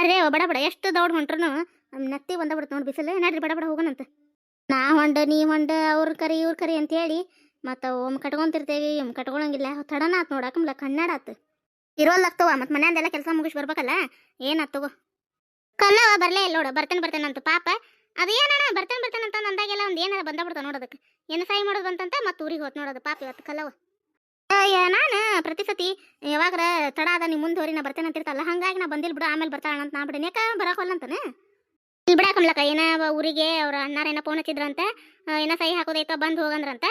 ಬರ್ರಿ ಬಡ ಬಡ, ಎಷ್ಟು ದೌಡ್ ಹೊಂಟ್ರು ನತ್ತಿ ಬಂದ ಬಿಡ್ತು ನೋಡಿ ಬಿಸಿಲು. ನಡ್ರಿ ಬಡ ಬಡ ಹೋಗೋಣಂತ. ನಾ ಹೊಂಡ, ನೀ ಹೊಂಡ, ಅವ್ರ ಕರಿ, ಇವ್ರ ಕರಿ ಅಂತ ಹೇಳಿ ಮತ್ತು ಒಮ್ಮೆ ಕಟ್ಕೊಂತಿರ್ತೇವಿ ಒಮ್ಮೆ ಕಟ್ಕೊಳಂಗಿಲ್ಲ. ತಡನ ಆತ್ ನೋಡಾಕಂಬ್ಲ ಕನ್ನಡ ಆತು. ಇರೋಲ್ಲಾಗ್ತವ ಮತ್ತು ಮನ್ಯಾಂದೆಲ್ಲ ಕೆಲಸ ಮುಗಿಸ್ ಬರ್ಬೇಕಲ್ಲ? ಏನಾತ್ ತಗೋ. ಕಲ್ಲವ ಬರ್ಲೇ ಇಲ್ಲ ನೋಡು, ಬರ್ತೇನೆ ಬರ್ತೇನೆ ಅಂತ ಪಾಪ. ಅದು ಏನಣ್ಣ, ಬರ್ತೇನೆ ಬರ್ತೇನೆ ಅಂತ ಅಂದಾಗೆಲ್ಲ ಒಂದು ಏನಾರ ಬಂದ ಬಿಡ್ತಾವ ನೋಡೋದಕ್ಕೆ ಏನು ಸಹಾಯ ಮಾಡೋದು ಅಂತಂತ ಮತ್ತೆ ಊರಿಗೆ ಹೋತ್ ನೋಡೋದು ಪಾಪ ಇವತ್ತು ಕಲ್ಲವ. ನಾನು ಪ್ರತಿ ಸತಿ ಯಾವಾಗ್ರ ತಡ ಅದ ನೀವು ಮುಂದೆ ಹೋರಿ, ನಾ ಬರ್ತೇನೆ ಅಂತಿರ್ತಲ್ಲ ಹಂಗಾಗಿ ನಾ ಬಂದಿಲ್ ಬಿಡು, ಆಮೇಲೆ ಬರ್ತಾಳ ಅಂತ ನಾ ಬಿಡಿನಿ. ಯಾಕೆ ಬರಕೋಲ್ಲ ಅಂತಾನೆ? ಇಲ್ಲಿ ಬಿಡಾಕಮ್ಲಕ್ಕ ಏನ ಊರಿಗೆ ಅವ್ರ ಅಣ್ಣಾರ ಏನೋ ಫೋನ್ ಹಚ್ಚಿದ್ರಂತ ಏನ ಸಹಿ ಹಾಕೋದೈತ ಬಂದು ಹೋಗಂದ್ರಂತ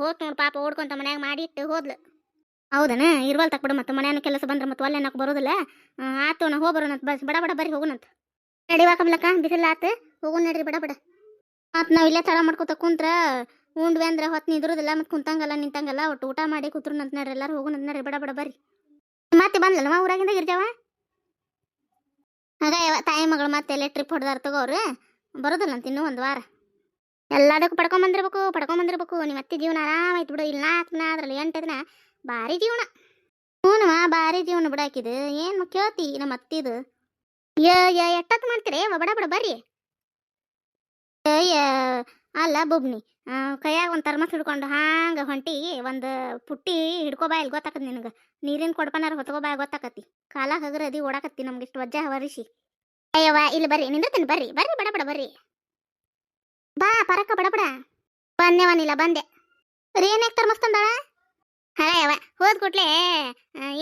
ಹೋತ್ ನೋಡ್ ಪಾಪ ಓಡ್ಕೊಂತ ಮನ್ಯಾಗ ಮಾಡಿಟ್ಟು ಹೋದ್ಲು. ಹೌದನ? ಇರ್ವಲ್ ತಕ್ಕ ಬಿಡು ಮತ್ತೆ ಮನೆಯನ್ನು ಕೆಲಸ ಬಂದ್ರೆ ಮತ್ತೆ ಒಲ್ಲೆ ನಾಕ್ ಬರೋದಿಲ್ಲ. ಆತು ನಾ ಹೋಗಿ ಬರೋಣಂತ ಬಸ್, ಬಡ ಬಡ ಬರ್ರಿ ಹೋಗೋಣಂತ ನಡಿವಾಕಮ್ಲಕ್ಕ ಬಿಸಿಲು ಆತು ಹೋಗೋಣ ನಡ್ರಿ, ಬಡ ಬಡ. ಮತ್ತೆ ನಾವು ಇಲ್ಲೇ ತಡ ಮಾಡ್ಕೊತ ಕುಂತ್ರ ಉಂಡ್ವಿ ಅಂದ್ರೆ ಹೊತ್ತು ನಿದ್ರದಿಲ್ಲ, ಮತ್ತು ಕುಂತಂಗಲ್ಲ, ನಿಂತಂಗಲ್ಲ, ಒಟ್ಟು ಊಟ ಮಾಡಿ ಕೂತ್ರು ನಂತ ನಡ್ರಿ ಎಲ್ಲಾರು ನಂತ ನಡ್ರಿ ಬಡ ಬಡ ಬರ್ರಿ. ಮತ್ತೆ ಬಂದ್ಲಲ್ಲ ಊರಾಗಿಂದ ಗಿರ್ಜಾವ? ಆಗ ಯಾವ ತಾಯಿ ಮಗಳು ಮತ್ತೆ ಎಲ್ಲ ಟ್ರಿಪ್ ಹೊಡೆದಾರ ತಗೋರು ಬರೋದಿಲ್ಲ ಅಂತ ಇನ್ನೂ ಒಂದು ವಾರ. ಎಲ್ಲದಕ್ಕೂ ಪಡ್ಕೊಂಬಂದಿರ್ಬೇಕು ಪಡ್ಕೊಂಬಂದಿರ್ಬೇಕು ನಿಮ್ಮ ಅತ್ತೆ ಜೀವನ ಆರಾಮಾಯ್ತು ಬಿಡು. ಇಲ್ಲಿ ನಾಲ್ಕು ದಿನ ಅದ್ರಲ್ಲಿ ಎಂಟು ದಿನ ಭಾರಿ ಜೀವನ. ಹ್ಞೂ ಭಾರಿ ಜೀವನ ಬಿಡಾಕಿದು. ಏನು ಕೇಳ್ತಿ ನಮ್ಮ ಅತ್ತಿದು. ಎಟ್ಟತ್ತು ಮಾಡ್ತೀರಿ? ಬಡ ಬಡ ಬರ್ರಿ. ಅಲ್ಲ ಬೊಬ್ನಿ ಕೈಯಾಗ ಒಂದು ತರ್ಮಸ್ ಹಿಡ್ಕೊಂಡು ಹಾಂಗ ಹೊಂಟಿ ಒಂದು ಪುಟ್ಟಿ ಹಿಡ್ಕೊ ಬಾ ಇಲ್ಲಿ ಗೊತ್ತಾಕತ್ ನಿನಗೆ. ನೀರಿನ ಕೊಡ್ಪನಾರ ಹೊತ್ಕೊಬಾ ಗೊತ್ತಾಕತಿ. ಕಾಲ ಹಗರದಿ ಓಡಾಕತ್ತಿ ನಮ್ಗೆ ಇಷ್ಟು ವಜ್ಜ ಹವರಿಸಿ. ಅಯ್ಯವ್ವ, ಇಲ್ಲಿ ಬರ್ರಿ ನಿಂದತೀನಿ ಬರ್ರಿ. ಬರ್ರಿ, ಬಡ ಬಡ ಬರ್ರಿ. ಬಾ, ಪರಕ್ಕ ಬಡ ಬಡ. ಬಂದೆವನಿಲ್ಲ ಬಂದೆ. ರೀ ಏನಾಗ ತರ್ಮಸ್ ಅವ ಹೋದ ಕೂಡ್ಲೆ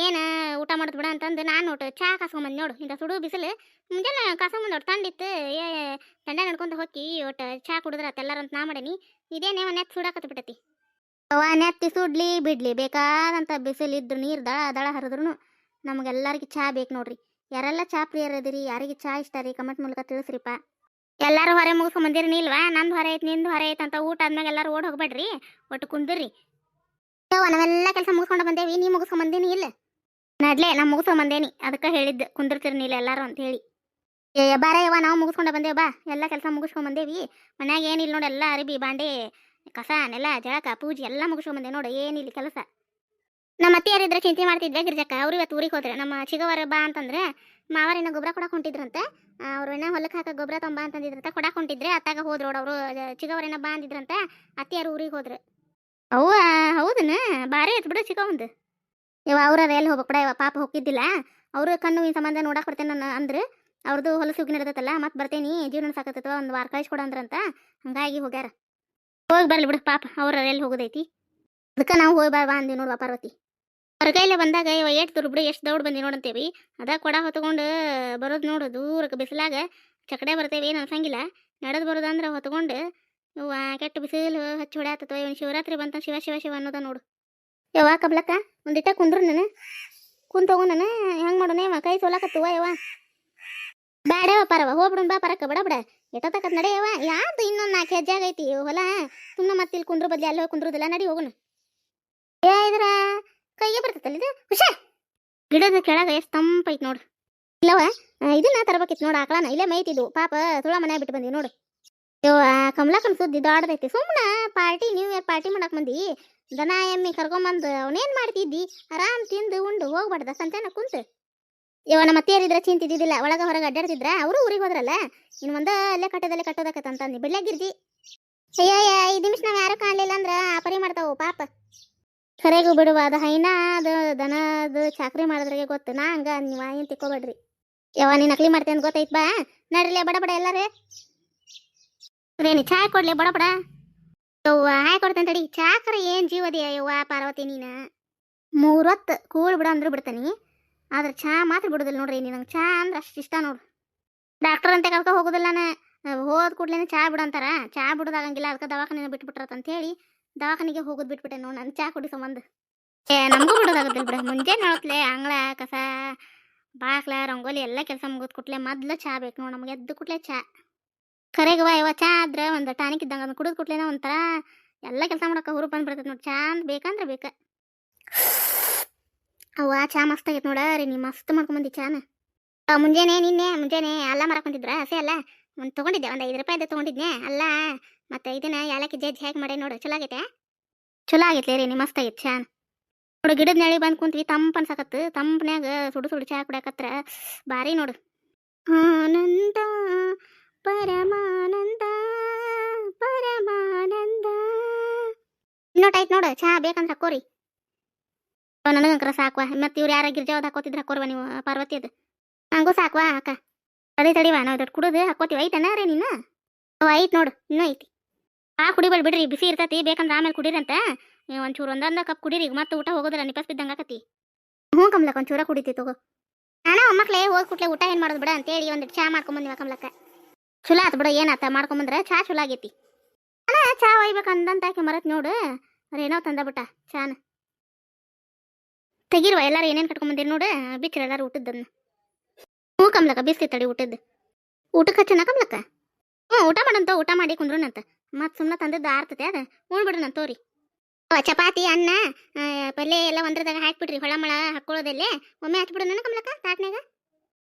ಏನು ಊಟ ಮಾಡೋದು ಬಿಡ ಅಂತಂದು ನಾನು ಊಟ ಚಾ ಕಾಸ್ಕೊಂಬಂದು ನೋಡು ಇಂಥ ಸುಡು ಬಿಸಿಲು. ಮುಂಜಾನೆ ಕಾಸ್ಕೊಂಬಂದು ನೋಡು ತಂಡಿತ್ತು, ಏ ತಂಡ ನಡ್ಕೊಂತ ಹೋಗಿ ಒಟ್ಟು ಚಾ ಕುಡಿದ್ರ ಅಂತ ನಾ ಮಾಡೀನಿ, ಇದೇನೇ ನೆತ್ ಸುಡಾಕತ್ ಬಿಟ್ಟತಿ? ಅವ ನೆತ್ತಿ ಸುಡ್ಲಿ ಬಿಡ್ಲಿ, ಬೇಕಾದಂತ ಬಿಸಿಲು ಇದ್ರು ನೀರು ದಳ ದಳ ಹರಿದ್ರು ನಮಗೆಲ್ಲರಿಗೆ ಚಾ ಬೇಕು ನೋಡ್ರಿ. ಯಾರೆಲ್ಲ ಚಾ ಪ್ರಿಯರದಿರಿ ಯಾರಿಗೆ ಚಾ ಇಷ್ಟ ರೀ ಕಮೆಂಟ್ ಮೂಲಕ ತಿಳಿಸ್ರಿಪ್ಪ ಎಲ್ಲರೂ ಹೊರೆ ಮುಗಿಸ್ಕೊಂಬಂದಿರಿ ನೀಲ್ವಾ? ನಂದು ಹೊರೆ ಐತಿ, ನಿಂದು ಹೊರೆ ಐತೆ ಅಂತ ಊಟ ಆದ್ಮ್ಯಾಗ ಎಲ್ಲಾರು ಓಡ್ ಹೋಗ್ಬೇಡ್ರಿ, ಒಟ್ಟು ಕುಂದಿರ್ರಿ ಯವ್ವ, ನಾವೆಲ್ಲ ಕೆಲಸ ಮುಗಿಸ್ಕೊಂಡು ಬಂದೇವಿ, ನೀ ಮುಗಿಸ್ಕೊಂಬಂದಿನಿ ಇಲ್ಲ? ನಡ್ಲೆ ನಾ ಮುಗಿಸ್ಕೊಂಬಂದೇನಿ ಅದಕ್ಕೆ ಹೇಳಿದ್ದು ಕುಂದಿರ್ತೀರಿ ನೀಲ್ಲ ಎಲ್ಲಾರು ಅಂತ ಹೇಳಿ ಏ, ಬಾರ ಯವ್ವ, ನಾವು ಮುಗಿಸ್ಕೊಂಡ ಬಂದೇವ, ಬಾ, ಎಲ್ಲ ಕೆಲಸ ಮುಗಿಸ್ಕೊಂಡ್ ಬಂದೇವಿ. ಮನ್ಯಾಗ ಏನಿಲ್ಲ ನೋಡಿ ಎಲ್ಲ ಅರಿಬಿ, ಬಾಂಡೆ, ಕಸ, ನೆಲ, ಜಳಕ, ಪೂಜೆ ಎಲ್ಲ ಮುಗಿಸ್ಕೊಂಡ್ ಬಂದೆ ನೋಡಿ ಏನಿಲ್ಲ ಕೆಲಸ? ನಮ್ಮ ಅತ್ತಿಯಾರಿದ್ರೆ ಚಿಂತೆ ಮಾಡ್ತಿದ್ವಿ ಗಿರ್ಜಕ್ಕ, ಅವ್ರು ಇವತ್ತು ಊರಿಗೆ ಹೋದ್ರೆ, ನಮ್ಮ ಚಿಗವರ ಬಾ ಅಂತಂದ್ರೆ ಮಾವರಿನ ಗೊಬ್ಬರ ಕೊಡಕ್ಕೆ ಹೊಂಟಿದ್ರಂತೆ ಅವ್ರು ಏನೋ ಹೊಲಕ್ಕೆ ಹಾಕ ಗೊಬ್ಬರ ತೊಂಬಾ ಅಂತಂದಿದ್ರಂತೆ ಕೊಡಕ್ಕೆ ಹೊಂಟಿದ್ರೆ ಅತ್ತಾಗ ಹೋದ್ರು ಅವರು ಚಿಗವರೇನ ಬಾ ಅಂದಿದ್ರಂತೆ, ಅತ್ತಿಯಾರು ಊರಿಗೆ ಹೋದ್ರು. ಅವ್ವ, ಹೌದನ? ಬಾರಿ ಐತ್ ಬಿಡ ಚಿಕ್ಕ ಒಂದು. ಇವ ಅವ್ರ ಎಲ್ಲಿ ಹೋಗ್ಬೇಕು ಬಿಡ ಪಾಪ ಹೋಗಿದ್ದಿಲ್ಲ ಅವರು ಕಣ್ಣು ಈ ಸಂಬಂಧ ನೋಡಕ್ ಬರ್ತೇನೆ ನಾನು ಅಂದ್ರೆ. ಅವ್ರದ್ದು ಹೊಲಸು ಸುಗ್ಗಿ ನಡೆದತ್ತಲ್ಲ ಮತ್ತೆ ಬರ್ತೇನಿ ಜೀವನ ಸಾಕತ್ತವ ಒಂದು ವಾರ ಕಳಿಸ್ಕೊಡ ಅಂದ್ರಂತ ಹಂಗಾಗಿ ಹೋಗ್ಯಾರ. ಹೋಗಿ ಬರ್ಲಿ ಬಿಡು ಪಾಪ, ಅವ್ರ ಎಲ್ಲಿ ಹೋಗೋದೈತಿ? ಅದಕ್ಕೆ ನಾವು ಹೋಗಿ ಬಾ ಅಂದಿವಿ ನೋಡುವ ಪಾರ್ವತಿ. ಕೈಲೇ ಬಂದಾಗ ಇವ ಏಟ್ ದುರ್ ಬಿಡು, ಎಷ್ಟು ದೌಡ್ ಬಂದಿ ನೋಡಂತೇವಿ ಅದ ಕೊಡ ಹೊತ್ಕೊಂಡು ಬರೋದು ನೋಡು ದೂರಕ್ಕೆ ಬಿಸಿಲಾಗ. ಚಕಡೆ ಬರ್ತೇವಿ, ಏನು ಅನ್ಸಂಗಿಲ್ಲ. ನಡೆದು ಬರೋದಂದ್ರೆ ಹೊತ್ಕೊಂಡು ಇವ ಕೆಟ್ಟ ಬಿಸಿಲು, ಹಚ್ಚಿ ಹೊಡ್ಯಾತತ್ವ ಇವನ್ ಶಿವರಾತ್ರಿ ಬಂತ ಶಿವ ಶಿವ ಶಿವ ಅನ್ನೋದ ನೋಡು. ಯವ್ವ, ಕಬ್ಲಕ್ಕ ಒಂದಿಟ್ಟ ಕುಂದ್ರು ನಾನು. ಕುಂತ ಹೋಗು ನಾನು, ಹೆಂಗ್ ಮಾಡೋಣ ಯವ್ವ, ಕೈ ಸೋಲಾಕತ್ತವ ಯವ್ವ. ಬ್ಯಾಡವ ಪರವ ಹೋಗ್ಬಿಡು ಬಾ, ಪರಕ್ಕ, ಬಡ ಬಡ. ಎಷ್ಟೊತ್ತಕತ್ ನಡೆಯವ ಯಾವ್ದು ಇನ್ನೊಂದು ನಾಲ್ಕು ಹೆಜ್ಜೆ ಆಗೈತಿ ಹೊಲ. ಸುಮ್ಮನೆ ಮತ್ತೆ ಇಲ್ಲಿ ಕುಂದ್ರ ಬದಲಿ, ಅಲ್ಲಿ ಹೋಗಿ ಕುಂದ್ರದಿಲ್ಲ, ನಡಿ ಹೋಗೋಣ. ಏ, ಇದ್ರ ಕೈಗೆ ಬರ್ತೈತಲ್ಲ ಹುಷಾ! ಗಿಡದ ಕೆಳಗೆ ಎಷ್ಟು ತಂಪೈತಿ ನೋಡು. ಇಲ್ಲವ ಇದನ್ನ ತರಬೇಕಿತ್ತು ನೋಡು, ಆಕಳನ. ಇಲ್ಲೇ ಮೈತಿದ್ವು ಪಾಪ ತುಳ ಮನೆ ಬಿಟ್ಟು ಬಂದಿವಿ ನೋಡು. ಯವ್ವ ಕಮಲಾಕನ್ ಸುದ್ದಿ ದೊಡ್ಡದೈತಿ. ಸುಮ್ಮನ ಪಾರ್ಟಿ ನ್ಯೂ ಇಯರ್ ಪಾರ್ಟಿ ಮಾಡಕ್ ಬಂದಿ. ದನ ಎಮ್ಮಿ ಕರ್ಕೊಂಬಂದು ಅವನೇನ್ ಮಾಡ್ತಿದ್ದಿ? ಆರಾಮ್ ತಿಂದು ಉಂಡು ಹೋಗ್ಬಾರ್ದ ಸಂತೆನ ಕುಂತು. ಇವ ನಮ್ಮ ಅತ್ತೆಯರಿದ್ರೆ ಚಿಂತಿದ್ದಿದ್ದಿಲ್ಲ ಒಳಗ ಹೊರಗೆ ಅಡ್ಡಾಡ್ತಿದ್ರ? ಅವರು ಊರಿಗೆ ಹೋದ್ರಲ್ಲ? ಇನ್ನು ಒಂದ ಅಲ್ಲೇ ಕಟ್ಟದಲ್ಲೇ ಕಟ್ಟೋದಕ್ಕಂತಂದು ಅಂತಂದು ಬಿಡ್ಲಾಗಿರ್ಜಿ ಅಯ್ಯ ಐದು ನಿಮಿಷ ನಾವು ಯಾರು ಕಾಣಲಿಲ್ಲ ಅಂದ್ರ ಆಪರಿ ಮಾಡ್ತಾವು ಪಾಪ. ಕರೆಗೂ ಬಿಡುವ ಅದು ಹೈನ ಅದು ದನ ಅದು ಚಾಕ್ರಿ ಮಾಡಿದ್ರಿಗೆ ಗೊತ್ತು. ನಾ ಹಂಗ ನೀವು ಏನ್ ತಿಕ್ಕೋಬೇಡ್ರಿ ಯಾವ ನೀ ನಕಲಿ ಮಾಡ್ತೇನೆ ಗೊತ್ತೈತ್ ಬಾ. ನಡ್ರಿಲೆ, ಬಡ ಬಡ ಎಲ್ಲಾರೇ. ರೇಣಿ ಚಾ ಕೊಡ್ಲಿ? ಬಡ ಬಡ. ಯವ್ವ, ಹಾಯ್ ಕೊಡ್ತೇನೆ ತಡಿ. ಚಾಕ್ರ ಏನ್ ಜೀವದಿಯ ಯವ್ವ ಪಾರ್ವತಿ ನೀನ? ಮೂರೊತ್ತು ಕೂಳ್ ಬಿಡ ಅಂದ್ರು ಬಿಡ್ತಾನಿ. ಆದ್ರೆ ಚಾ ಮಾತ್ರ ಬಿಡೋದಿಲ್ಲ ನೋಡ್ರಿ ನಂಗೆ ಚಾ ಅಂದ್ರೆ ಅಷ್ಟು ಇಷ್ಟ ನೋಡು. ಡಾಕ್ಟರ್ ಅಂತ ಕರ್ಕೊ ಹೋಗೋದಿಲ್ಲ ನಾನು. ಹೋದ ಕೂಡ್ಲೇನೆ ಚಾ ಬಿಡಂತಾರ ಚಾ ಬಿಡೋದಾಗಂಗಿಲ್ಲ ಅದಕ್ಕೆ ದವಾಖಾನೆ ಬಿಟ್ಬಿಟ್ರತ್ ಅಂತ ಹೇಳಿ ದವಾಖಾನಿಗೆ ಹೋಗೋದು ಬಿಟ್ಬಿಟ್ಟೆ ನೋಡಿ ನಾನು ಚಾ ಕುಡಿ ಸಂಬಂಧ. ಏ ನಮಗೂ ಬಿಡೋದಾಗುದಿಲ್ಲ ಬಿಡ. ಮುಂಜಾನೆ ನೋಡತ್ಲೆ ಅಂಗಳ, ಕಸ ಬಾಕ್ಲ ರಂಗೋಲಿ ಎಲ್ಲ ಕೆಲಸ ಮುಗಿದ್ ಕುಟ್ಲೆ ಮೊದ್ಲು ಚಾ ಬೇಕು ನೋಡಿ ನಮಗೆ ಎದ್ದು ಕುಟ್ಲೆ ಚಾ. ಕರೆಗವ ಇವ ಚಾ ಆದ್ರೆ ಒಂದು ಟಾನಿಕ್ ಇದ್ದಂಗ ಅದನ್ನ ಕುಡಿದು ಕುಟ್ಲೇನ ಒಂಥರ ಎಲ್ಲ ಕೆಲಸ ಮಾಡಕ್ಕೆ ಹುರು ಬಂದ್ಬಿಡ್ತೈತೆ ನೋಡಿ ಚಾನ್ ಬೇಕಂದ್ರೆ ಬೇಕ. ಅವ್ವ, ಚಾ ಮಸ್ತ್ ಆಗೈತೆ ನೋಡ, ರೀ ನೀ ಮಸ್ತ್ ಮಾಡ್ಕೊಂಬಂದಿ ಚಾನ. ಮುಂಜಾನೆ ನಿನ್ನೆ, ಮುಂಜಾನೆ ಅಲ್ಲ ಮಾರಕೊಂಡಿದ್ರ ಹಸೆ ಅಲ್ಲ? ಒಂದು ತೊಗೊಂಡಿದ್ದೆ, ಒಂದು ಐದು ರೂಪಾಯಿದ ತೊಗೊಂಡಿದ್ನೆ, ಅಲ್ಲ? ಮತ್ತೆ ಇದನ್ನ ಯಾಲಕ್ಕಿ ಜಜ್ಜಿ ಹೇಗೆ ಮಾಡಿ ನೋಡು, ಚಲೋ ಆಗೈತೆ? ಚಲೋ ಆಗೈತೆ ರೀ, ನೀ ಮಸ್ತ್ ಆಗೈತೆ ಚಾನ್. ನೋಡು, ಗಿಡದ ನೆಳಿ ಬಂದು ಕುಂತ್ವಿ, ತಂಪು ಅನ್ಸಕತ್ತು, ತಂಪನ್ಯಾಗ ಸುಡು ಸುಡು ಚಾ ಕುಡಿಯಕತ್ರ, ಭಾರಿ ನೋಡು. ಆನಂದ ಚಹಾ ಬೇಕಂದ್ರೆ ಹಾಕೋರಿ. ನನಗಂಕರ ಸಾಕ್ವಾ. ಮತ್ತೆ ಇವ್ರು ಯಾರ ಗಿರ್ಜಾವದ್ ಹಾಕೋತಿದ್ರೆ ಹಾಕೋರ್ವ ನೀವು ಪಾರ್ವತಿ ಅದು. ಹಂಗೂ ಸಾಕ್ವಾ ಅಕ್ಕ ತಡಿ ತಡಿವಾ, ನಾವು ದೊಡ್ಡ ಕುಡಿದು ಹಾಕೋತೀವಿ. ಐತನ ರೀ ನೀನು? ಅವ ಐತ್ ನೋಡು, ಇನ್ನೂ ಐತಿ. ಆ ಕುಡಿಬೇಡ ಬಿಡ್ರಿ, ಬಿಸಿ ಇರ್ತೈತಿ, ಬೇಕಂದ್ರೆ ಆಮೇಲೆ ಕುಡೀರಂತ. ಒಂಚೂರು ಒಂದೊಂದು ಕಪ್ ಕುಡೀರಿ, ಈಗ ಮತ್ತೆ ಊಟ ಹೋಗೋದಿಲ್ಲ, ನಿಪಸ್ ಬಿದ್ದಂಗೆ ಆಕತಿ. ಹ್ಞೂ ಕಮ್ಲಕ್ಕ, ಒಂಚೂರ ಕುಡಿತಿ ತಗೋ. ನಾನು ಒಮ್ಮಕ್ಳೇ ಹೋಗಿ ಕುಟ್ಲೆ ಊಟ ಏನು ಮಾಡೋದು ಬಿಡ ಅಂತೇಳಿ ಒಂದು ಚಾ ಮಾಡ್ಕೊಂಬಂದಿವ ಕಮ್ಲಕ್ಕ. ಚಲೋ ಆತು ಬಿಡ, ಏನಾತ ಮಾಡ್ಕೊಂಬಂದ್ರೆ, ಚಾ ಚಲೋ ಆಗೈತಿ. ಅಲ್ಲ ಚಾ ಒಯ್ಬೇಕಂದಂತ ಅಂದಂತಾಕೆ ಮರತ್ ನೋಡು. ಅದೇನೋ ತಂದ ಬಿಟ್ಟ ಚಾನ. ತೆಗಿರುವ, ಎಲ್ಲಾರು ಏನೇನು ಕಟ್ಕೊಂಬಂದಿರಿ ನೋಡು ಬಿಚ್ಚರ ಎಲ್ಲರೂ ಊಟದ್ದನ್ನ. ಹ್ಞೂ ಕಮ್ಲಕ್ಕ ಬಿಸಿ ತಡಿ ಊಟದ್ದು. ಊಟಕ್ಕೆ ಹಚ್ಚನ ಕಮ್ಲಕ್ಕ? ಹ್ಞೂ, ಊಟ ಮಾಡಂತ ಊಟ ಮಾಡಿ ಕುಂದ್ರುನಂತ ಮತ್ತೆ ಸುಮ್ಮನೆ ತಂದದ್ದು ಆರ್ತತೆ, ಅದ. ಉಣ್ಬಿಡ್ರಿ ತೋರಿ. ಚಪಾತಿ, ಅನ್ನ ಪಲ್ಲೆ ಎಲ್ಲ ಒಂದ್ರದಾಗ ಹಾಕ್ಬಿಡ್ರಿ ಹೊಳಮಳ ಹಾಕೊಳ್ಳೋದಲ್ಲೇ. ಒಮ್ಮೆ ಹಚ್ಬಿಡು ನನ್ನ ಕಮಲಕ್ಕ ತಾಟ್ನಾಗ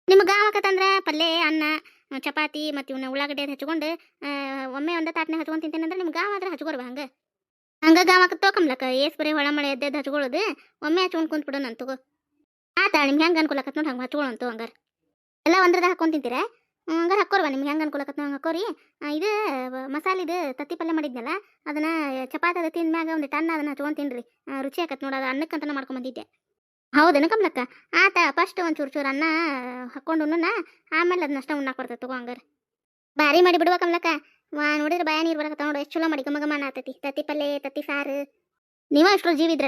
ನಿಮ್ಗೆ ಗಾವಕತ್ತಂದ್ರ ಪಲ್ಯ, ಅನ್ನ, ಚಪಾತಿ ಮತ್ತು ಇವನ್ನ ಉಳ್ಳಾಗಡ್ಡೆ ಹಚ್ಕೊಂಡು ಒಮ್ಮೆ ಒಂದ ತಾಟ್ನಾಗ ಹಚ್ಕೊಂಡು ತಿಂತೇನೆ ಅಂದ್ರೆ ನಿಮ್ಗೆ ಗಾವ ಆದ್ರೆ ಹಚ್ಕೊರ್ವ ಹಂಗೆ. ಹಂಗ ಗಾವಕತ್ತೋ ಕಮ್ಲಕ್ಕ ಏಸ್ ಬರೀ ಹೊಳಮಳೆ ಎದ್ದೆದ್ದು ಹಚ್ಕೊಳ್ಳೋದು. ಒಮ್ಮೆ ಹಚ್ಕೊಂಡು ಕುಂತ್ಬಿಡು ನಾನು ತಗೋ. ಆತ, ನಿಮ್ಗೆ ಹೆಂಗೆ ಅನ್ಕೊಳಕತ್ ನೋಡಿ ಹಂಗೆ ಹಚ್ಕೊಳ್ಳಂತು ಹಂಗಾರ. ಎಲ್ಲ ಒಂದ್ರದಾಗ ಹಾಕೊಂಡು ತಿಂತೀರಾ? ಹಂಗಾರ ಹಾಕೋರ್ವ ನಿಮ್ಗೆ ಹೆಂಗೆ ಅನ್ಕೊಳಕತ್ ಹಂಗೆ ಹಾಕೋರಿ ಇದು ಮಸಾಲಿದು ತತ್ತಿ ಪಲ್ಯ ಮಾಡಿದ್ನಲ್ಲ, ಅದನ್ನ ಚಪಾತಿ ಅದ ತಿಂದ್ಮ್ಯಾಗ ಒಂದು ಟನ್ ಅದನ್ನ ಹಚ್ಕೊಂಡು ತಿನ್ರಿ. ರುಚಿ ಆಕತ್ ನೋಡ ಅನ್ನಕ್ಕಂತ ಮಾಡ್ಕೊಂಬಂದಿದ್ದೆ ಹೌದೇನು ಕಮ್ಲಕ್ಕ ಆತ ಫಸ್ಟ್ ಒಂದು ಚೂರು ಚೂರು ಅನ್ನ ಹಾಕೊಂಡು ಉಣ್ಣನ, ಆಮೇಲೆ ಅದನ್ನಷ್ಟ ಉಣ್ಣಾಕ್ ಬರ್ತದೆ ತಗೋ ಹಂಗಾರ. ಭಾರಿ ಮಾಡಿ ಬಿಡುವ ಕಮ್ಲಕ್ಕ ವಾ ನೋಡಿದ್ರೆ ಬಾಯ ನೀರು ಬರಕತ್ತ ನೋಡು, ಎಷ್ಟು ಚಲೋ ಮಾಡಿ ಗಮ ಗಮ ಆತತಿ ತತ್ತಿ ಪಲ್ಲೆ, ತತ್ತಿ ಸಾರು. ನೀವ ಅಷ್ಟು ಜೀವ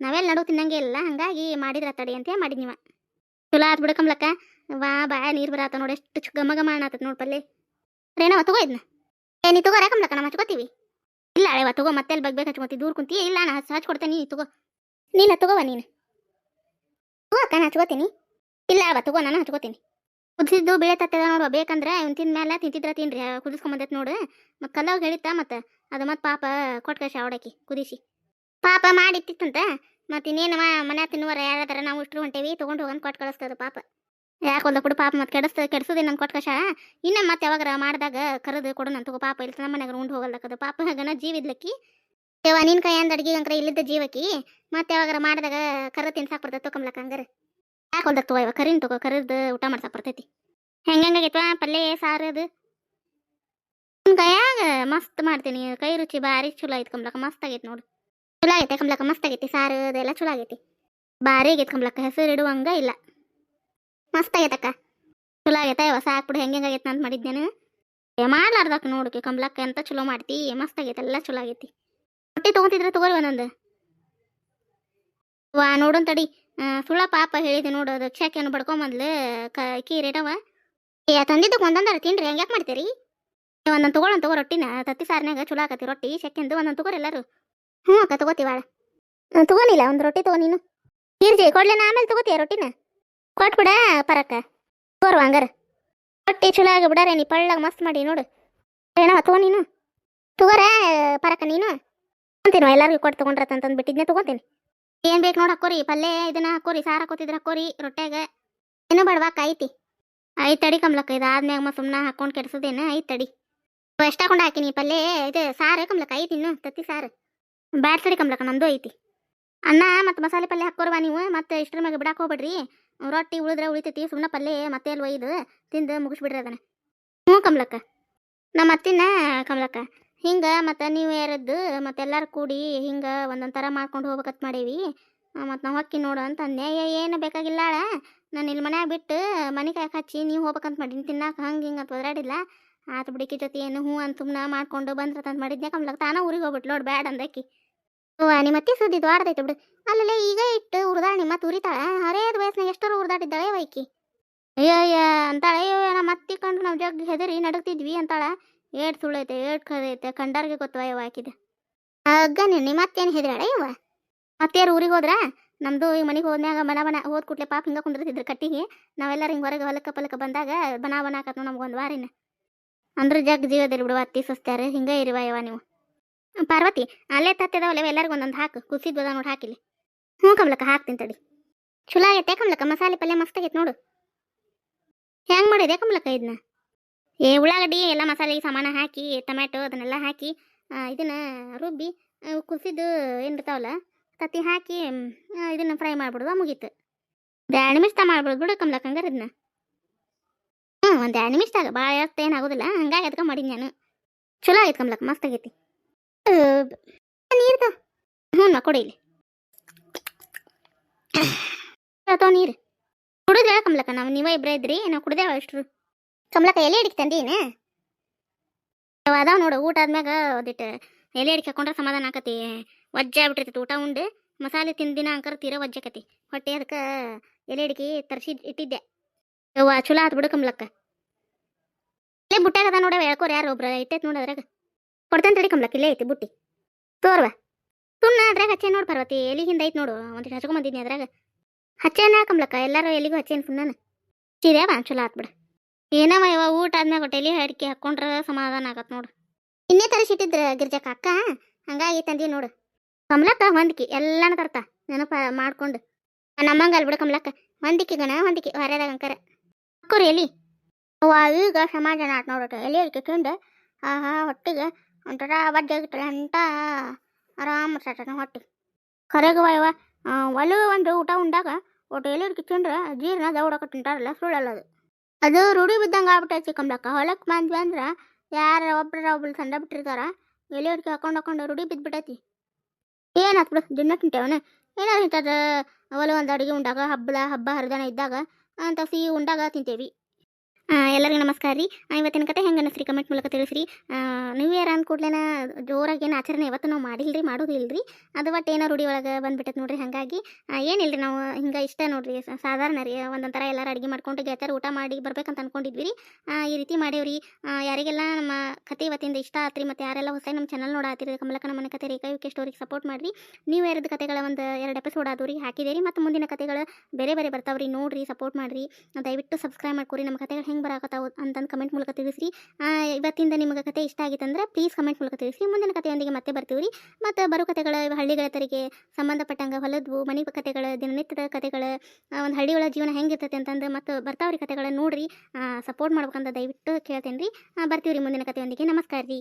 ನಾವೆಲ್ಲ ನಡು ತಿನ್ನಂಗೆ ಇಲ್ಲ ಹಂಗಾಗಿ ಮಾಡಿದ್ರ ತಡಿ ಅಂತ ಮಾಡಿ ನೀವ ಚಲೋ ಆತ್ ಬಿಡು ವಾ, ಬಾಯ ನೀರು ಬರತ್ತ ನೋಡಿ, ಎಷ್ಟು ಚು- ಗಮ ಘಮ ನೋಡ್ ಪಲ್ಲೆ. ರೇನವ ತಗೋ ಇದನ್ನ ಏ, ನೀ ತಗೋರ ಕಮ್ಲಕ್ಕ ನಮ್ಮ ಹಚ್ಕೋತೀವಿ. ಇಲ್ಲ ಅಳೆವ ತಗೋ ಮತ್ತೆ ಅಲ್ಲಿ ಬಗ್ಬೇಕು ಹಚ್ಕೋತಿ, ದೂರ ಕುಂತಿ. ಇಲ್ಲ, ನಾ ಹಚ್, ಹಚ್ಕೊಡ್ತೇನೆ, ನೀ ತಗೋ. ನೀನ ತಗೋವ ನೀನು. ತಗೋ ಅಕ್ಕ, ನಾ ಹಚ್ಕೋತೀನಿ. ಇಲ್ಲ ಅವ ತಗೋ, ನಾನು ಹಚ್ಕೋತೀನಿ. ಕುದಿಸಿದ್ದು ಬೇಳೆ ನೋಡು ಬೇಕಂದ್ರೆ ಇವ್ನು ತಿಂದ ಮೇಲೆ ತಿಂತಿದ್ರ ತಿನ್ರಿ. ಕುದಿಸ್ಕೊಂಬಂದೈತೆ ನೋಡು. ಮತ್ತೆ ಕಲ್ಲವ್ ಹೇಳಿತ್ತ ಮತ್ತೆ ಅದು ಮತ್ತೆ ಪಾಪ ಕೊಟ್ಕಶ ಅವಡಕ್ಕಿ ಕುದಿಸಿ. ಪಾಪ ಮಾಡಿತ್ತಿತ್ತಂತ ಮತ್ತೆ ಇನ್ನೇನು ಮನೆ ತಿನ್ನುವರ ಯಾರಾದ್ರ ನಾವು ಉಷ್ಟ್ರು ಹೊಂಟೇವಿ, ತೊಗೊಂಡು ಹೋಗಂದು ಕೊಟ್ಟು ಕಳಿಸ್ತದ ಪಾಪ. ಯಾಕೆ ಒಂದ ಬಿಡು ಪಾಪ ಮತ್ತೆ ಕೆಡಿಸ್ತದ ಕೆಡಿಸೋದೇ ನಮ್ಮ ಕೊಟ್ಕಶ ಇನ್ನು ಮತ್ತೆ ಯಾವಾಗ ಮಾಡಿದಾಗ ಕರೆದು ಕೊಡು ನನ್ನ ತಗೋ ಪಾಪ. ಇಲ್ಲಿ ನಮ್ಮ ಮನೆಯಾಗ ಉಂಡು ಹೋಗಲ್ದಕ್ಕದು ಪಾಪ. ಹಾಗನ ಜೀವಿದ್ಲಕ್ಕಿ ಯವ್ವ, ನಿನ್ ಕೈಯಂದ ಅಡ್ಗೆ ಅಂಕ್ರೆ ಇಲ್ಲಿದ್ದ ಜೀವಕಿ ಮತ್ತೆ ಯಾವಾಗಾರ ಮಾಡಿದಾಗ ಕರೆ ತಿನ್ಸಾಕ್ ಬರ್ತೈತೆ ತೊಕೊಂಬ್ಲಕ್ಕ ಹಂಗಾರ. ಯಾಕೆ ಹೊಲ್ದಾಗ ತಗೋ ಕರಿನ್ ತಗೋ, ಕರಿದ್ ಊಟ ಮಾಡ್ಸಕ್ ಬರ್ತೈತಿ. ಹೆಂಗಂಗಾಗೈತವ ಪಲ್ಯ, ಸಾರು ಅದು. ಕೈಯಾಗ ಮಸ್ತ್ ಮಾಡ್ತೀನಿ. ಕೈ ರುಚಿ ಭಾರಿ ಚಲೋ ಐತಿ ಕಮ್ಲಕ್ಕ ಮಸ್ತ್ ಆಗೈತಿ ನೋಡು. ಚಲೋ ಆಗೈತೆ ಕಮ್ಲಕ್ಕ ಮಸ್ತ್ ಆಗೈತಿ. ಸಾರು ಅದೆಲ್ಲ ಚಲೋ ಆಗೈತಿ. ಭಾರಿ ಆಗೈತಿ ಕಂಬ್ಲಕ್ಕ ಹೆಸರು ಇಡುವಂಗ ಇಲ್ಲ. ಮಸ್ತ್ ಆಗೈತಕ್ಕ. ಚಲೋ ಆಗೈತೆ ಇವ? ಸಾಕ್ ಬಿಡು. ಹೆಂಗೆ ಆಗೈತೆ ಅಂತ ಮಾಡಿದ್ದೇನೆ? ಏ ಮಾಡ್ಲಾರ್ದಕ್ಕ ನೋಡಕ್ಕೆ ಕಮ್ಲಕ್ಕ ಎಂತ ಚಲೋ ಮಾಡ್ತಿ? ಮಸ್ತ್ ಆಗೈತೆ. ಎಲ್ಲ ಚಲೋ ಆಗೈತಿ. ರೊಟ್ಟಿ ತೊಗೊಂತಿದ್ರೆ ತಗೋರಿ ಒಂದೊಂದು ವಾ, ನೋಡೋನ್ ತಡಿ. ಸುಳ್ಳ ಪಾಪ ಹೇಳಿದೆ ನೋಡು ಅದು ಕ್ಷಾಕಿಯನ್ನು ಬಡ್ಕೊಂಬಂದ್ಲು ಕ ರೇಟವ ಏ ತಂದಿದ್ದಕ್ಕೆ ಒಂದೊಂದಾರ ತಿನ್ರಿ ಹಂಗ್ಯಾಕೆ ಮಾಡ್ತೀರಿ? ಏ, ಒಂದೊಂದು ತಗೊಳ್ಳೋನ್ ತಗೋ ರೊಟ್ಟಿನ ತತ್ತಿ ಸಾರಿನಾಗ ಚಲೋ ಆಕತಿ ರೊಟ್ಟಿ ಶೆಕೆಂದು ಒಂದೊಂದು ತಗೋರಿ ಎಲ್ಲರೂ. ಹ್ಞೂ ಅಕ್ಕ ತಗೋತೀವಾಳ ತಗೋನಿಲ್ಲ ಒಂದು ರೊಟ್ಟಿ ತಗೋ ನೀನು. ಇರ್ಜಿ ಕೊಡ್ಲೇನ ಆಮೇಲೆ ತಗೋತೀಯ ರೊಟ್ಟಿನ. ಕೊಟ್ಬಿಡ ಪರಕ್ಕ. ತಗೋರ್ವ ಹಂಗಾರ. ರೊಟ್ಟಿ ಚಲೋ ಆಗಿ ಬಿಡಾರೆ ನೀ ಪಳ್ಳಾಗ ಮಸ್ತ್ ಮಾಡಿ ನೋಡು. ಏನ ತಗೋ ನೀನು. ತಗೋರ ಪರಕ್ಕ ನೀನು. ಅಂತೀನೋ ಎಲ್ಲರಿಗೂ ಕೊಟ್ಟು ತಗೊಂಡ್ರತ್ತಂತಂದು ಬಿಟ್ಟಿದ್ನೆ ತಗೋತೀನಿ. ಏನ್ ಬೇಕು ನೋಡಿ ಹಾಕೋರಿ, ಪಲ್ಯ ಇದನ್ನ ಹಾಕೋರಿ, ಸಾರು ಹಾಕೋತಿದ್ರ ಹಾಕೋರಿ, ರೊಟ್ಯಾಗ. ಏನು ಬಡವಾಕ ಐತಿ ಐತ್ ತಡಿ ಕಮ್ಲಕ್ಕ ಇದಾದ್ಮ್ಯಾಗ ಮತ್ತೆ ಸುಮ್ಮನೆ ಹಾಕೊಂಡು ಕೆಡ್ಸೋದೇನ ಐತ್ ತಡಿ. ಎಷ್ಟು ಹಾಕೊಂಡು ಹಾಕಿನಿ ಪಲ್ಯ, ಇದು ಸಾರು ಕಮ್ಲಕ್ಕ ಐತಿ ಇನ್ನು, ತತ್ತಿ ಸಾರು. ಬ್ಯಾಡ್ ಸರಿ ಕಮ್ಲಕ್ಕ ನಂದು ಐತಿ. ಅನ್ನ ಮತ್ತು ಮಸಾಲೆ ಪಲ್ಯ ಹಾಕೋರ್ವ ನೀವು ಮತ್ತೆ ಇಷ್ಟರ ಮ್ಯಾಗ ಬಿಡಾಕ ಹೋಗ್ಬೇಡ್ರಿ. ರೊಟ್ಟಿ ಉಳಿದ್ರೆ ಉಳಿತೈತಿ ಸುಮ್ಮನೆ ಪಲ್ಯ ಮತ್ತೆ ಅಲ್ಲಿ ಒಯ್ದು ತಿಂದು ಮುಗಿಸ್ಬಿಡ್ರಿ ಅದನ್ನ. ಹ್ಞೂ ಕಮ್ಲಕ್ಕ. ನಮ್ಮ ಅತ್ತಿನ ಕಮ್ಲಕ್ಕ ಹಿಂಗೆ ಮತ್ತು ನೀವು ಯಾರದ್ದು ಮತ್ತೆ ಎಲ್ಲರೂ ಕೂಡಿ ಹಿಂಗೆ ಒಂದೊಂದು ಥರ ಮಾಡ್ಕೊಂಡು ಹೋಗ್ಬೇಕಂತ ಮಾಡೇವಿ. ಮತ್ತು ನಾವು ಅಕ್ಕಿ ನೋಡು ಅಂತ ಅಂದೆ ಏನು ಬೇಕಾಗಿಲ್ಲ ನಾನು ಇಲ್ಲಿ ಮನ್ಯಾಗ ಬಿಟ್ಟು ಮನೆ ಕಾಯಕ್ಕೆ ಹಚ್ಚಿ ನೀವು ಹೋಗ್ಬೇಕಂತ ಮಾಡೀನಿ ತಿನ್ನಕ್ಕೆ ಹಂಗೆ ಹಿಂಗೆ ಅಂತ ಒದಾಡಿಲ್ಲ ಆತು ಬಿಡಿಕಿ ಜೊತೆ ಏನು ಹ್ಞೂ ಅಂತ ಸುಮ್ಮನೆ ಮಾಡ್ಕೊಂಡು ಬಂದ್ರತಂತ ಮಾಡಿದ್ದೆ ಕಮ್ಲಕ್ ತಾನೇ ಊರಿಗೆ ಹೋಗ್ಬಿಟ್ಟು ನೋಡು ಬ್ಯಾಡ ಅಂದಕ್ಕಿ. ಓ ನಿಮ್ಮ ಮತ್ತೆ ಸುದ್ದಿ ದ್ವಾಡದೈತೆ ಬಿಡು. ಅಲ್ಲಲ್ಲೇ ಈಗ ಇಟ್ಟು ಉರ್ದಾಳ ನಿಮ್ಮ ಮತ್ತೆ ಉರಿತಾಳ. ಹರೇದ ವಯಸ್ಸಿನಾಗ ಎಷ್ಟರ ಉರ್ದಾಡಿದ್ದಾಳೆ ವೈಕಿ. ಅಯ್ಯೋ ಅಯ್ಯ ಅಂತಾಳೆ. ಅಯ್ಯೋ ನಮ್ಮ ಅತ್ತಿ ಕಂಡು ನಾವು ಜಗ್ ಹೆದರಿ ನಡುಗ್ತಿದ್ವಿ ಅಂತಾಳ. ಏಟ್ ಸುಳ್ಳೈತೆ ಏಟ್ ಕರೈತೆ ಕಂಡಾರ್ಗೆ ಗೊತ್ತವ ಹಾಕಿದೆ. ಅಗ್ಗ ನಿನ್ನೆ ಮತ್ತೇನು ಹೆದರಾಳ ಇವ ಮತ್ತೇರು ಊರಿಗೆ ಹೋದ್ರ? ನಮ್ದು ಈ ಮನೆಗೆ ಹೋದ್ಮ್ಯಾಗ ಬನ ಬನ ಹೋದ್ ಕೂಡ್ಲೆ ಪಾಪ ಹಿಂಗ ಕುಂದಿರ್ತಿದ್ರು ಕಟ್ಟಿಗೆ. ನಾವೆಲ್ಲರೂ ಹಿಂಗೆ ಹೊರಗೆ ಹೊಲಕ್ಕ ಪಲಕ ಬಂದಾಗ ಬನ ಬನ ನಮ್ಗೆ ನಮ್ಗೊಂದು ವಾರಿನ. ಅಂದ್ರೆ ಜಗ್ ಜೀವದಲ್ಲಿ ಬಿಡುವ ಅತ್ತಿ ಸಸ್ತಾರೆ ಹಿಂಗ ಇರುವ ಇವ ನೀವು. ಪಾರ್ವತಿ, ಅಲ್ಲೇ ತತ್ತಿದಾವಲ್ಲ ಎಲ್ಲರಿಗೂ ಒಂದೊಂದು ಹಾಕು. ಕುಸಿದ್ವದ ನೋಡಿ ಹಾಕಿಲಿ ಹ್ಞೂ ಕಮ್ಲಕ್ಕ, ಹಾಕ್ತೀನಿ ತಡಿ. ಚಲೋ ಆಗೈತೆ ಕಮ್ಲಕ್ಕ, ಮಸಾಲೆ ಪಲ್ಯ ಮಸ್ತ್ ಆಗೈತೆ ನೋಡು. ಹೆಂಗೆ ಮಾಡಿದೆ ಕಮ್ಲಕ್ಕ ಇದನ್ನ ಏ ಉಳ್ಳಾಗಡ್ಡಿ ಎಲ್ಲ ಮಸಾಲೆ ಸಾಮಾನ ಹಾಕಿ ಟೊಮ್ಯಾಟೊ ಅದನ್ನೆಲ್ಲ ಹಾಕಿ ಇದನ್ನ ರುಬ್ಬಿ ಆ, ಏನು ಏನಿರ್ತಾವಲ್ಲ ತತ್ತಿ ಹಾಕಿ ಇದನ್ನು ಫ್ರೈ ಮಾಡ್ಬಿಡುವ ಮುಗೀತು. ಎರಡು ನಿಮಿಷ ಮಾಡ್ಬಿಡು ಬಿಡು ಕಮ್ಲಕ್ಕ ಹಂಗಾರೆ ಇದನ್ನ. ಒಂದು ಎರಡು ನಿಮಿಷದಾಗ ಭಾಳ ಎತ್ತ ಏನಾಗೋದಿಲ್ಲ ಹಂಗಾಗಿ ಅದಕ್ಕೆ ಮಾಡೀನಿ ನಾನು. ಚಲೋ ಆಗೈತೆ ಕಮ್ಲಕ್ಕ ಮಸ್ತ್ ಆಗೈತಿ. ನೀರು ಹ್ಞೂ ನಾ ಕೊಡಿ ಇಲ್ಲಿ. ಅಥವಾ ನೀರು. ಕುಡಿದ್ರೆ ಕಮ್ಲಕ್ಕ ನಾವು ನೀವೇ ಇಬ್ಬರೇ ಇದ್ರಿ ನಾವು ಕುಡ್ದೇವ ಅಷ್ಟ್ರು ಕಮ್ಲಕ್ಕ ಎಲೆ ಅಡಿಕೆ ತಂದೀನ ಅದಾವ ನೋಡು, ಊಟ ಆದ್ಮ್ಯಾಗ ಅದಿಟ್ಟು ಎಲೆ ಅಡಿಕೆ ಹಾಕೊಂಡ್ರೆ ಸಮಾಧಾನ ಆಕತಿ. ವಜ್ಜೆ ಆಗ್ಬಿಟ್ಟಿರ್ತೈತಿ, ಊಟ ಉಂಡು ಮಸಾಲೆ ತಿಂದಿನ ಅಂಕರ್ ತೀರ ವಜ್ಜಾಕತಿ ಹೊಟ್ಟೆ ಅದಕ್ಕೆ ಎಲೆ ಅಡಿಕೆ ತರಿಸಿ ಇಟ್ಟಿದ್ದೆ. ಯವ್ವ, ಚಲೋ ಆತ್ ಬಿಡು ಕಮಲಕ್ಕ. ಇಲ್ಲೇ ಬುಟ್ಟಾಗ ಅದ ಹೇಳ್ಕೋರ್ ಯಾರು ಒಬ್ರ? ಇಟ್ಟೈತೆ ನೋಡು ಅದ್ರಾಗ. ಕೊಡ್ತೇನೆ ತಡಿ ಕಮಲಕ್ಕ, ಇಲ್ಲೇ ಐತಿ ಬುಟ್ಟಿ. ತೋರ್ವ. ಸುಮ್ಮನೆ ಅದ್ರಾಗ ಹಚ್ಚೆ ನೋಡು ಪಾರ್ವತಿ, ಎಲಿ ಹಿಂದೆ ಐತೆ ನೋಡು. ಒಂದಿಷ್ಟು ಹಚ್ಕೊಂಬಂದಿದ್ನಿ ಅದ್ರಾಗ. ಹಚ್ಚೇನ ಕಮಲಕ್ಕ? ಎಲ್ಲರೂ ಎಲ್ಲಿಗೂ ಹಚ್ಚೇನು ಸುಮ್ಮನೆ ಸೀರ್ಯಾವ ಚಲೋ ಆತ್ ಬಿಡು. ಏನವ ಇವ ಊಟ ಆದ್ಮ್ಯಾಗ ಹೊಟ್ಟೆಲಿ ಅಡಿಕೆ ಹಾಕೊಂಡ್ರ ಸಮಾಧಾನ ಆಗತ್ ನೋಡು. ಇನ್ನೇ ತರಿಸಿಟ್ಟಿದ್ರ ಗಿರ್ಜಕ್ಕ ಅಕ್ಕ? ಹಂಗಾಗಿ ತಂದೀವಿ ನೋಡು. ಕಮಲಕ್ಕ ಹೊಂದಿಕೆ ಎಲ್ಲಾನು ತರ್ತ ನೆನಪ ಮಾಡ್ಕೊಂಡು. ನಮ್ಮಂಗ ಅಲ್ಬಿಡ ಕಮಲಕ್ಕ. ಹೊಂದಿಕೆ ಗಣ, ಹೊಂದಿಕೆ ಹೊರದಾಗ ಅಂಕರ. ಅಕ್ಕರಿ ಎಲಿ. ಅವ ಈಗ ಸಮಾಧಾನ ಆತ್ ನೋಡಟ ಎಲ್ಲಿ ಅಡಿಕೆ ಆಹಾ ಹೊಟ್ಟಿಗೆ ಒಂಥರ ಬಜ್ಜಾಗಿಟ್ರೆ ಅಂತ ಆರಾಮ ಸಟನ ಹೊಟ್ಟಿ. ಕರೆಗವ ಇವ. ಒಲು ಒಂದು ಊಟ ಉಂಡಾಗ ಒಟ್ಟು ಎಲ್ಲಿ ಅಡಿಕೆ ಜೀರ್ಣ ದೌಡಕ ತಿಂತಾರಲ್ಲ ಸುಳ್ಳಲ್ಲ ಅದು. ಅದು ರೂಢಿ ಬಿದ್ದಂಗೆ ಆಗ್ಬಿಟ್ಟೈತಿ ಕಮ್ಲಕ್ಕ ಹೊಲಕ್ಕೆ ಬಂದ್ವಿ ಅಂದ್ರೆ ಯಾರ ಒಬ್ರ ಒಬ್ರು ಸಂಡ ಬಿಟ್ಟಿರ್ತಾರ ಎಲೆ ಅಡಿಕೆ ಹಾಕೊಂಡು ಹಾಕೊಂಡು ರೂಢಿ ಬಿದ್ದುಬಿಟ್ಟೈತಿ ಏನಾತ್ ಬಿಡು, ದಿನ ತಿಂತೇವನ? ಏನಾರು ಇಂಥದ್ದು ಒಲ ಒಂದು ಅಡುಗೆ ಉಂಡಾಗ ಹಬ್ಬದ ಹಬ್ಬ ಹರಿದನ ಇದ್ದಾಗ, ಅಂತ ಸಿಹಿ ಉಂಡಾಗ ತಿಂತೇವಿ. ಎಲ್ಲರಿಗೂ ನಮಸ್ಕಾರ ರೀ. ಇವತ್ತಿನ ಕತೆ ಹೆಂಗೆ ಅನ್ನಿಸ್ರಿ ಕಮೆಂಟ್ ಮೂಲಕ ತಿಳಿಸ್ರಿ. ನ್ಯೂ ಇಯರ್ ಅಂದ ಕೂಡಲೇನ ಜೋರಾಗಿ ಏನು ಆಚರಣೆ ಇವತ್ತು ನಾವು ಮಾಡಿಲ್ರಿ ಮಾಡೋದು ಇಲ್ರಿ ಅದು ಒಟ್ಟು ಏನೋ ರೂಢಿ ಒಳಗೆ ಬಂದ್ಬಿಟ್ಟೈತೆ ನೋಡ್ರಿ. ಹಾಗಾಗಿ ಏನಿಲ್ಲ ಏನಿಲ್ರಿ ನಾವು ಹಿಂಗೆ ಇಷ್ಟ ನೋಡ್ರಿ. ಸಾಧಾರಣ ರೀ. ಒಂದೊಂಥರ ಎಲ್ಲರೂ ಅಡುಗೆ ಮಾಡ್ಕೊಂಡು ಗೆಳತಿಯರು ಊಟ ಮಾಡಿ ಬರ್ಬೇಕಂತ ಅಂದ್ಕೊಂಡಿದ್ವಿ ರೀ. ಈ ರೀತಿ ಮಾಡೇವ್ರಿ ಯಾರಿಗೆಲ್ಲ ನಮ್ಮ ಕತೆ ಇವತ್ತಿಂದ ಇಷ್ಟ ಆತ್ರಿ ಮತ್ತು ಯಾರೆಲ್ಲ ಹೊಸ ನಮ್ಮ ಚಾನಲ್ ನೋಡಾತಿರಿ ಕಮಲಕ ನಮ್ಮನೆ ಕತೆ ರೇಖಾ ಯುಕೆ ಸ್ಟೋರಿಗೆ ಸಪೋರ್ಟ್ ಮಾಡಿರಿ. ನೀವು ಎರದು ಕತೆಗಳ ಒಂದು ಎರಡು ಎಪಿಸೋಡ್ ಆದವು ರೀ, ಹಾಕಿದೇರಿ. ಮತ್ತು ಮುಂದಿನ ಕತೆಗಳು ಬೇರೆ ಬೇರೆ ಬರ್ತಾವ್ರಿ. ನೋಡ್ರಿ ಸಪೋರ್ಟ್ ಮಾಡಿರಿ. ದಯವಿಟ್ಟು ಸಬ್ಸ್ಕ್ರೈಬ್ ಮಾಡ್ಕೊರಿ. ನಮ್ಮ ಕತೆಗಳು ಹೆಂಗೆ ಬರಾಕತ್ತಾವ ಅಂತಂದು ಕಮೆಂಟ್ ಮೂಲಕ ತಿಳಿಸ್ರಿ. ಇವತ್ತಿಂದ ನಿಮಗೆ ಕತೆ ಇಷ್ಟ ಆಗಿತ್ತಂದ್ರೆ ಪ್ಲೀಸ್ ಕಮೆಂಟ್ ಮೂಲಕ ತಿಳಿಸ್ರಿ. ಮುಂದಿನ ಕಥೆಯೊಂದಿಗೆ ಮತ್ತೆ ಬರ್ತೀವಿ ರೀ ಮತ್ತು ಬರೋ ಕಥೆಗಳ ಹಳ್ಳಿಗಳ ತರಿಗೆ ಸಂಬಂಧಪಟ್ಟಂಗೆ ಹೊಲದ್ವು, ಮನೆ ಕಥೆಗಳ ದಿನನಿತ್ಯದ ಕಥೆಗಳ ಒಂದು ಹಳ್ಳಿಗಳ ಜೀವನ ಹೆಂಗಿರ್ತೈತೆ ಅಂತಂದು ಮತ್ತು ಬರ್ತಾವ್ರಿ ಕಥೆಗಳನ್ನ ನೋಡಿರಿ. ಸಪೋರ್ಟ್ ಮಾಡ್ಬೇಕಂತ ದಯವಿಟ್ಟು ಕೇಳ್ತೇನೆ ರೀ ಬರ್ತೀವಿ ರೀ ಮುಂದಿನ ಕಥೆಯೊಂದಿಗೆ ನಮಸ್ಕಾರ ರೀ